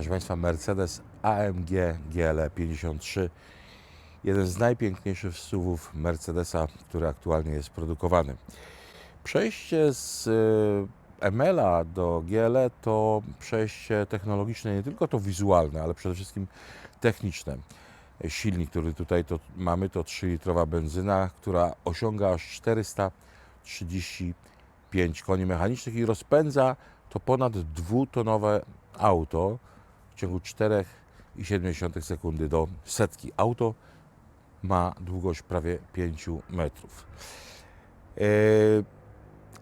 Proszę Państwa, Mercedes AMG GLE 53. Jeden z najpiękniejszych SUVów Mercedesa, który aktualnie jest produkowany. Przejście z e, ML-a do GLE to przejście technologiczne, nie tylko to wizualne, ale przede wszystkim techniczne. Silnik, który tutaj to mamy, to 3-litrowa benzyna, która osiąga aż 435 koni mechanicznych i rozpędza to ponad dwutonowe auto ciągu 4,7 sekundy do setki. Auto ma długość prawie 5 metrów. E,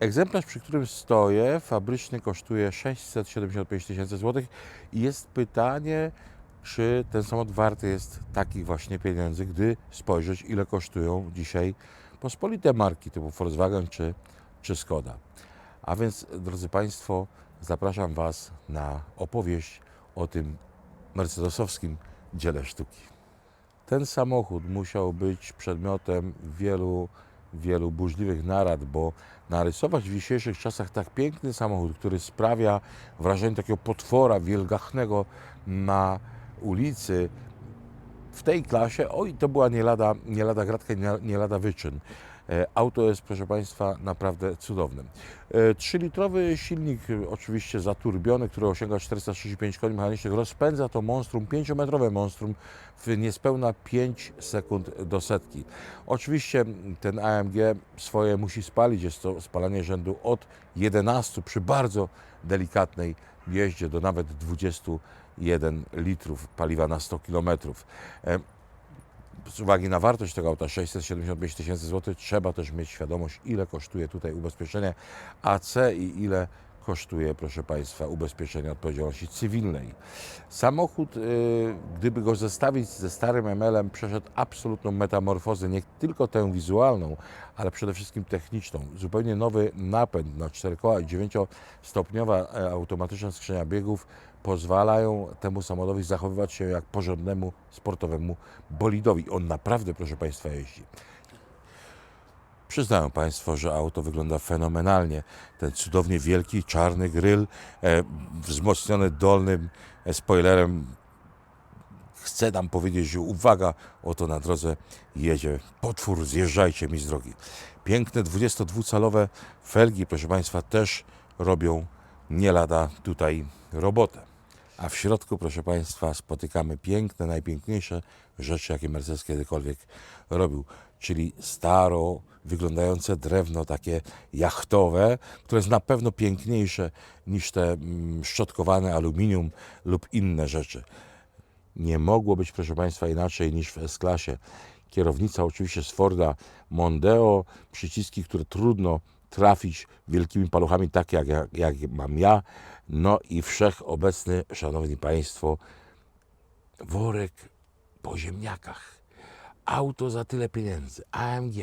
Egzemplarz, przy którym stoję, fabryczny kosztuje 675 tysięcy złotych i jest pytanie, czy ten samochód warty jest takich właśnie pieniędzy, gdy spojrzeć, ile kosztują dzisiaj pospolite marki typu Volkswagen czy, czy Skoda. A więc, drodzy Państwo, zapraszam Was na opowieść o tym mercedesowskim dziele sztuki. Ten samochód musiał być przedmiotem wielu, wielu burzliwych narad, bo narysować w dzisiejszych czasach tak piękny samochód, który sprawia wrażenie takiego potwora wielgachnego na ulicy, w tej klasie, oj, to była nie lada, nie lada gratka, nie, nie lada wyczyn. E, Auto jest, proszę Państwa, naprawdę cudowne. E, 3-litrowy silnik, e, oczywiście zaturbiony, który osiąga 435 koni mechanicznych, rozpędza to monstrum, 5-metrowe monstrum w niespełna 5 sekund do setki. Oczywiście ten AMG swoje musi spalić, jest to spalanie rzędu od 11 przy bardzo delikatnej jeździe do nawet 21 litrów paliwa na 100 kilometrów. Z uwagi na wartość tego auta 675 tysięcy złotych trzeba też mieć świadomość, ile kosztuje tutaj ubezpieczenie AC i ile kosztuje, proszę Państwa, ubezpieczenie odpowiedzialności cywilnej. Samochód, y, gdyby go zestawić ze starym ML-em, przeszedł absolutną metamorfozę, nie tylko tę wizualną, ale przede wszystkim techniczną. Zupełnie nowy napęd na 4 koła i 9-stopniowa e, automatyczna skrzynia biegów pozwalają temu samochodowi zachowywać się jak porządnemu sportowemu bolidowi. On naprawdę, proszę Państwa, jeździ. Przyznają Państwo, że auto wygląda fenomenalnie. Ten cudownie wielki, czarny gryl, e, wzmocniony dolnym e, spoilerem. Chcę nam powiedzieć, że uwaga, oto na drodze jedzie potwór, zjeżdżajcie mi z drogi. Piękne 22-calowe felgi, proszę Państwa, też robią nie lada tutaj robotę. A w środku, proszę Państwa, spotykamy piękne, najpiękniejsze rzeczy, jakie Mercedes kiedykolwiek robił, czyli staro wyglądające drewno, takie jachtowe, które jest na pewno piękniejsze niż te mm, szczotkowane aluminium lub inne rzeczy. Nie mogło być, proszę Państwa, inaczej niż w S-klasie. Kierownica oczywiście z Forda Mondeo, przyciski, które trudno trafić wielkimi paluchami, tak jak, jak, jak mam ja. No i wszechobecny, Szanowni Państwo, worek po ziemniakach. Auto za tyle pieniędzy, AMG,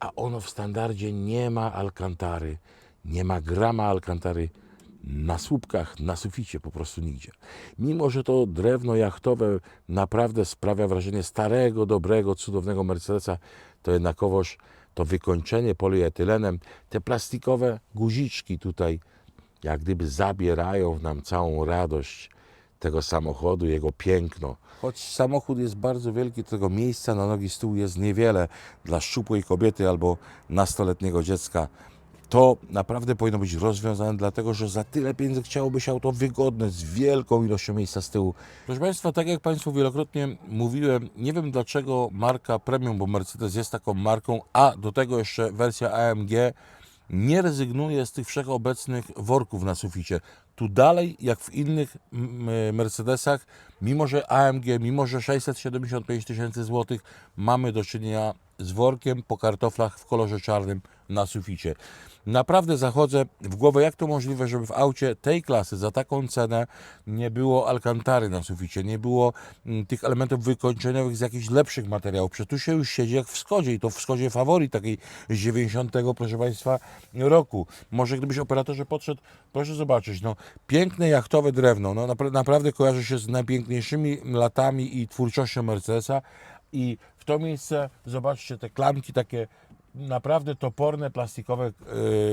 a ono w standardzie nie ma alkantary, nie ma grama alkantary na słupkach, na suficie, po prostu nigdzie. Mimo, że to drewno jachtowe naprawdę sprawia wrażenie starego, dobrego, cudownego Mercedesa, to jednakowoż to wykończenie polietylenem, te plastikowe guziczki tutaj, jak gdyby zabierają nam całą radość tego samochodu, jego piękno. Choć samochód jest bardzo wielki, tego miejsca na nogi tyłu jest niewiele dla szczupłej kobiety albo nastoletniego dziecka. To naprawdę powinno być rozwiązane, dlatego że za tyle pieniędzy chciałoby się auto wygodne, z wielką ilością miejsca z tyłu. Proszę Państwa, tak jak Państwu wielokrotnie mówiłem, nie wiem dlaczego marka premium, bo Mercedes jest taką marką, a do tego jeszcze wersja AMG nie rezygnuje z tych wszechobecnych worków na suficie. Tu dalej, jak w innych mm, Mercedesach, mimo że AMG, mimo że 675 tysięcy złotych, mamy do czynienia z workiem po kartoflach w kolorze czarnym na suficie. Naprawdę zachodzę w głowę, jak to możliwe, żeby w aucie tej klasy za taką cenę nie było alkantary na suficie, nie było mm, tych elementów wykończeniowych z jakichś lepszych materiałów. Przecież tu się już siedzi jak w Skodzie i to w Skodzie Favorit takiej z 90, proszę Państwa, roku. Może gdybyś operatorze podszedł, proszę zobaczyć, no piękne jachtowe drewno, no napra- naprawdę kojarzy się z najpiękniejszymi latami i twórczością Mercedesa i w to miejsce zobaczcie te klamki takie naprawdę toporne plastikowe e,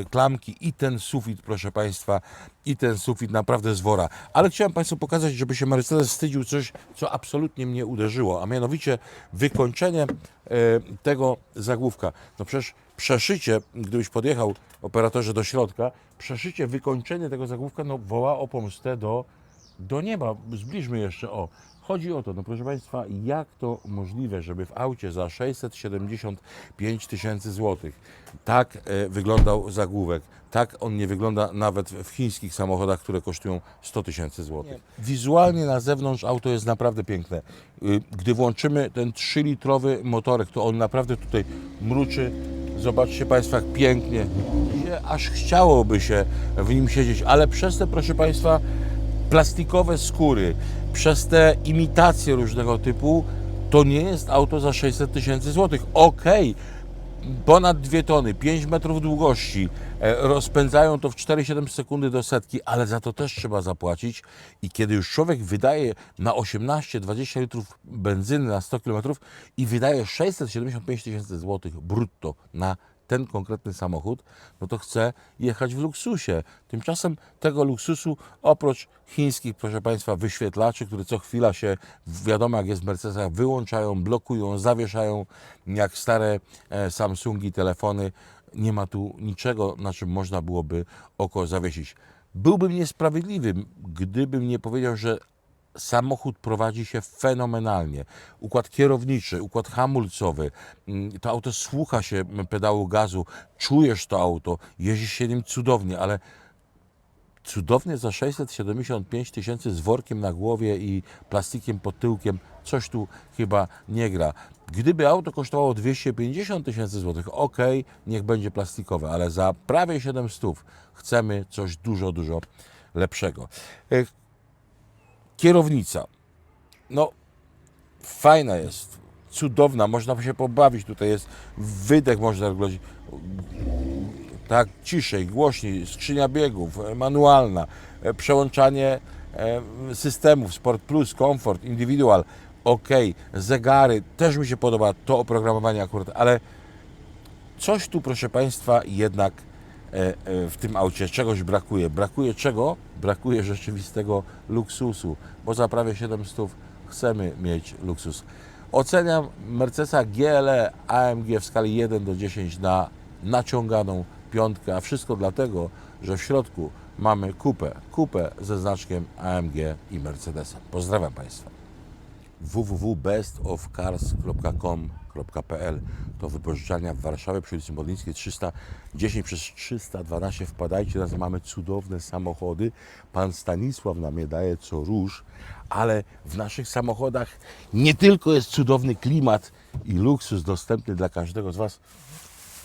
klamki i ten sufit, proszę Państwa, i ten sufit naprawdę z wora. Ale chciałem Państwu pokazać, żeby się Mercedes wstydził coś, co absolutnie mnie uderzyło, a mianowicie wykończenie e, tego zagłówka. No przecież przeszycie, gdybyś podjechał operatorze do środka, przeszycie, wykończenie tego zagłówka no, woła o pomstę do, do nieba. Zbliżmy jeszcze, o. Chodzi o to, no proszę Państwa, jak to możliwe, żeby w aucie za 675 tysięcy złotych tak e, wyglądał zagłówek. Tak on nie wygląda nawet w chińskich samochodach, które kosztują 100 tysięcy złotych. Wizualnie na zewnątrz auto jest naprawdę piękne. Y, Gdy włączymy ten 3-litrowy motorek, to on naprawdę tutaj mruczy. Zobaczcie Państwo, jak pięknie. Aż chciałoby się w nim siedzieć, ale przez te, proszę Państwa, plastikowe skóry, przez te imitacje różnego typu, to nie jest auto za 600 tysięcy złotych. Okej, ponad 2 tony, 5 metrów długości, e, rozpędzają to w 4,7 sekundy do setki, ale za to też trzeba zapłacić. I kiedy już człowiek wydaje na 18-20 litrów benzyny na 100 km i wydaje 675 tysięcy złotych brutto na ten konkretny samochód, no to chce jechać w luksusie. Tymczasem tego luksusu, oprócz chińskich, proszę Państwa, wyświetlaczy, które co chwila się, wiadomo jak jest w Mercedesach, wyłączają, blokują, zawieszają, jak stare e, Samsungi, telefony, nie ma tu niczego, na czym można byłoby oko zawiesić. Byłbym niesprawiedliwy, gdybym nie powiedział, że samochód prowadzi się fenomenalnie. Układ kierowniczy, układ hamulcowy, mm, to auto słucha się pedału gazu, czujesz to auto, jeździ się nim cudownie, ale cudownie za 675 tysięcy z workiem na głowie i plastikiem pod tyłkiem, coś tu chyba nie gra. Gdyby auto kosztowało 250 tysięcy złotych, ok, niech będzie plastikowe, ale za prawie 700 chcemy coś dużo, dużo lepszego. Kierownica. No, fajna jest, cudowna, można się pobawić. Tutaj jest wydech, można regulować. Tak, ciszej, głośniej, skrzynia biegów, e, manualna, e, przełączanie e, systemów, Sport Plus, Comfort, Individual, ok, zegary, też mi się podoba to oprogramowanie akurat, ale coś tu, proszę Państwa, jednak w tym aucie czegoś brakuje. Brakuje czego? Brakuje rzeczywistego luksusu, bo za prawie 700 chcemy mieć luksus. Oceniam Mercedesa GLE AMG w skali 1 do 10 na naciąganą piątkę, a wszystko dlatego, że w środku mamy kupę, kupę ze znaczkiem AMG i Mercedesa. Pozdrawiam Państwa www.bestofcars.com.pl To wypożyczalnia w Warszawie przy ulicy Modlińskiej 310 przez 312. Wpadajcie, nas mamy cudowne samochody. Pan Stanisław nam je daje co róż, ale w naszych samochodach nie tylko jest cudowny klimat i luksus dostępny dla każdego z Was,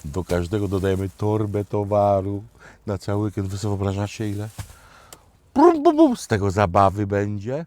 do każdego dodajemy torbę towaru na cały weekend. Wy sobie wyobrażacie ile? Brum, bum, bum. Z tego zabawy będzie.